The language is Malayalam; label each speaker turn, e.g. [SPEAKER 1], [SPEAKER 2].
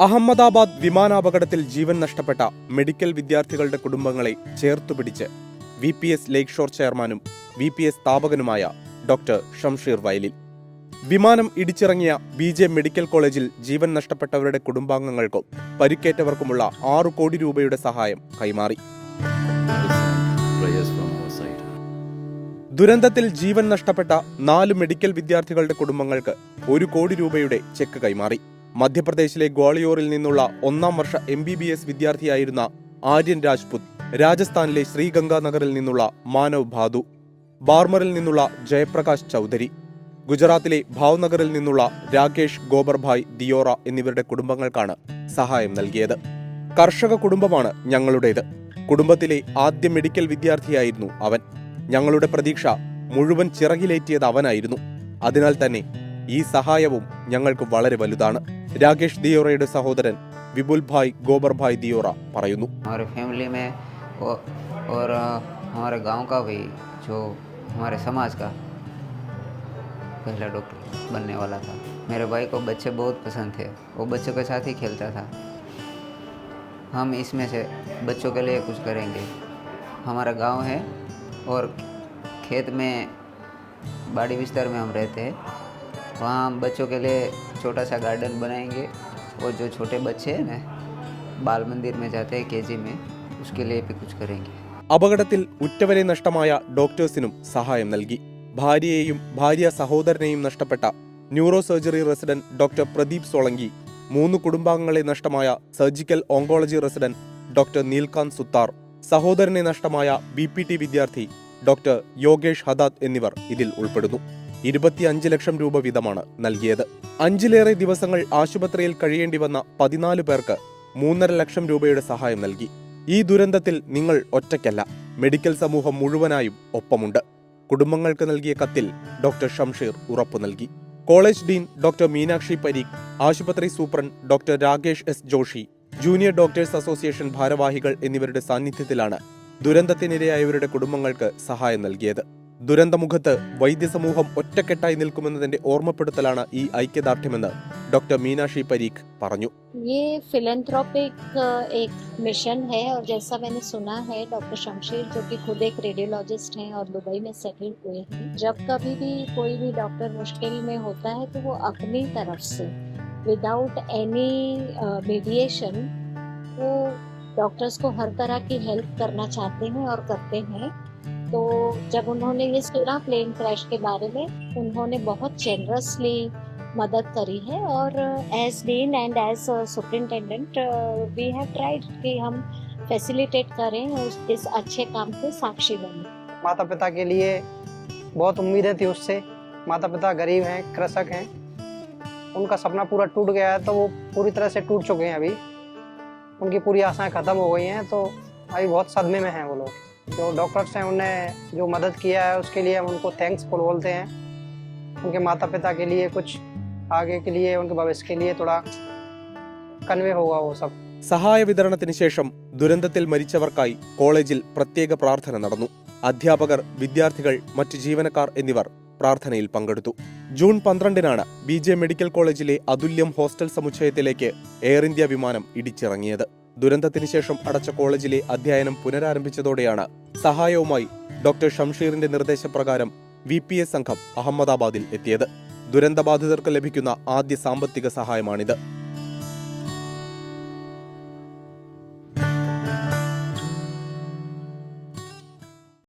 [SPEAKER 1] അഹമ്മദാബാദ് വിമാനാപകടത്തിൽ ജീവൻ നഷ്ടപ്പെട്ട മെഡിക്കൽ വിദ്യാർത്ഥികളുടെ കുടുംബങ്ങളെ ചേർത്തുപിടിച്ച് V P S Lakeshore ചെയർമാനും വി പി എസ് സ്ഥാപകനുമായ ഡോക്ടർ ഷംഷീർ വയലിൽ വിമാനം ഇടിച്ചിറങ്ങിയ ബി ജെ മെഡിക്കൽ കോളേജിൽ ജീവൻ നഷ്ടപ്പെട്ടവരുടെ കുടുംബാംഗങ്ങൾക്കും പരിക്കേറ്റവർക്കുമുള്ള ആറു കോടി രൂപയുടെ സഹായം കൈമാറി. ദുരന്തത്തിൽ ജീവൻ നഷ്ടപ്പെട്ട നാല് മെഡിക്കൽ വിദ്യാർത്ഥികളുടെ കുടുംബങ്ങൾക്ക് ഒരു കോടി രൂപയുടെ ചെക്ക് കൈമാറി മധ്യപ്രദേശിലെ ഗ്വാളിയോറിൽ നിന്നുള്ള ഒന്നാം വർഷ എം ബി ബി എസ് വിദ്യാർത്ഥിയായിരുന്ന ആര്യൻ രാജ്പുത് രാജസ്ഥാനിലെ ശ്രീഗംഗാനഗറിൽ നിന്നുള്ള മാനവ് ഭാദു ബാർമറിൽ നിന്നുള്ള ജയപ്രകാശ് ചൗധരി ഗുജറാത്തിലെ ഭാവ്നഗറിൽ നിന്നുള്ള രാകേഷ് ഗോബർഭായ് ദിയോറ എന്നിവരുടെ കുടുംബങ്ങൾക്കാണ് സഹായം നൽകിയത്. കർഷക കുടുംബമാണ് ഞങ്ങളുടേത്. കുടുംബത്തിലെ ആദ്യ മെഡിക്കൽ വിദ്യാർത്ഥിയായിരുന്നു അവൻ. ഞങ്ങളുടെ പ്രതീക്ഷ മുഴുവൻ ചിറകിലേറ്റിയത് അവനായിരുന്നു. അതിനാൽ തന്നെ ഈ സഹായവും ഞങ്ങൾക്ക് വളരെ വലുതാണ് രാകേഷ് ദിയോറയുടെ സഹോദരൻ വിപുൽ ഭായ് ഗോബർ ഭായ് ദിയോറ പറയുന്നു
[SPEAKER 2] हमारे फैमिली में और, और अ, हमारे गांव का भी जो हमारे समाज का पहला डॉक्टर बनने वाला था मेरे भाई को बच्चे बहुत पसंद थे वो बच्चों के साथ ही खेलता था हम इसमें से बच्चों के लिए कुछ करेंगे हमारा गांव है और खेत में बाड़ी विस्तार में हम रहते हैं वहाँ हम बच्चों के लिए छोटा सा गार्डन बनाएंगे और जो छोटे बच्चे हैं ना बाल मंदिर में जाते हैं केजी में उसके लिए भी कुछ करेंगे
[SPEAKER 1] അപകടത്തിൽ ഉറ്റവരെ നഷ്ടമായ ഡോക്ടേഴ്സിനും സഹായം നൽകി ഭാര്യയെയും ഭാര്യ സഹോദരനെയും നഷ്ടപ്പെട്ട neuro surgery resident doctor Pradeep Solanki മൂന്ന് കുടുംബാംഗങ്ങളെ നഷ്ടമായ surgical oncology resident doctor Neelkanth Suthar സഹോദരനെ നഷ്ടമായ ബി പി ടി വിദ്യാർത്ഥി ഡോക്ടർ യോഗേഷ് ഹദാദ് എന്നിവർ ഇതിൽ ഉൾപ്പെടുന്നു ഇരുപത്തിയഞ്ച് ലക്ഷം രൂപ വീതമാണ് നൽകിയത്. അഞ്ചിലേറെ ദിവസങ്ങൾ ആശുപത്രിയിൽ കഴിയേണ്ടി വന്ന പതിനാല് പേർക്ക് മൂന്നര ലക്ഷം രൂപയുടെ സഹായം നൽകി. ഈ ദുരന്തത്തിൽ നിങ്ങൾ ഒറ്റയ്ക്കല്ല മെഡിക്കൽ സമൂഹം മുഴുവനായും ഒപ്പമുണ്ട്. കുടുംബങ്ങൾക്ക് നൽകിയ കത്തിൽ ഡോക്ടർ ഷംഷീർ ഉറപ്പു നൽകി. College dean doctor Meenakshi Parikh ആശുപത്രി superintendent doctor Rakesh S Joshi junior doctors association ഭാരവാഹികൾ എന്നിവരുടെ സാന്നിധ്യത്തിലാണ് ദുരന്തത്തിനിരയായവരുടെ കുടുംബങ്ങൾക്ക് സഹായം നൽകിയത്. ദുരന്തമുഖത്ത് വൈദ്യസമൂഹം ഒറ്റക്കെട്ടായി നിൽക്കുമെന്നതിന്റെ ഓർമ്മപ്പെടുത്തലാണ് ഈ ഐക്യദാർഢ്യമെന്ന് ഡോക്ടർ മീനാക്ഷി പരീഖ് പറഞ്ഞു
[SPEAKER 3] ये फिलेंथ्रोपिक एक मिशन है और जैसा मैंने सुना है डॉक्टर शमशीर जो कि खुद एक रेडियोलॉजिस्ट हैं और दुबई में सेटल हुए हैं जब कभी भी कोई भी डॉक्टर मुश्किल में होता है तो वो अपनी तरफ से विदाउट एनी मीडिएशन वो डॉक्टर्स को हर तरह की हेल्प करना चाहते हैं और करते हैं तो जब उन्होंने ये सुना प्लेन क्रैश के बारे में, उन्होंने बहुत जेनरसली मदद करी है और as dean and as superintendent we have tried कि हम फैसिलिटेट करें उस, इस अच्छे काम के साक्षी बने।
[SPEAKER 4] माता पिता के लिए बहुत उम्मीदें थी उससे। माता पिता गरीब हैं, कृषक हैं। उनका सपना पूरा टूट गया है तो वो पूरी तरह से टूट चुके हैं अभी। उनकी पूरी आशाएँ ख़त्म हो गई हैं तो अभी बहुत सदमे में हैं वो लोग। जो डॉक्टर्स हैं उन्हें जो मदद किया है उसके लिए हम उनको थैंक्स फुल बोलते हैं उनके माता पिता के लिए कुछ आगे के लिए उनके भविष्य के लिए थोड़ा कन्वे होगा वो सब
[SPEAKER 1] സഹായ വിതരണത്തിന് ശേഷം ദുരന്തത്തിൽ മരിച്ചവർക്കായി കോളേജിൽ പ്രത്യേക പ്രാർത്ഥന നടന്നു അധ്യാപകർ വിദ്യാർത്ഥികൾ മറ്റ് ജീവനക്കാർ എന്നിവർ പ്രാർത്ഥനയിൽ പങ്കെടുത്തു ജൂൺ പന്ത്രണ്ടിനാണ് ബി ജെ മെഡിക്കൽ കോളേജിലെ അതുല്യം ഹോസ്റ്റൽ സമുച്ചയത്തിലേക്ക് എയർ ഇന്ത്യ വിമാനം ഇടിച്ചിറങ്ങിയത് ദുരന്തത്തിന് ശേഷം അടച്ച കോളേജിലെ അധ്യയനം പുനരാരംഭിച്ചതോടെയാണ് സഹായവുമായി ഡോക്ടർ ഷംഷീറിന്റെ നിർദ്ദേശപ്രകാരം വി പി എസ് സംഘം അഹമ്മദാബാദിൽ എത്തിയത്. ദുരന്തബാധിതർക്ക് ലഭിക്കുന്ന ആദ്യ സാമ്പത്തിക സഹായമാണിത്.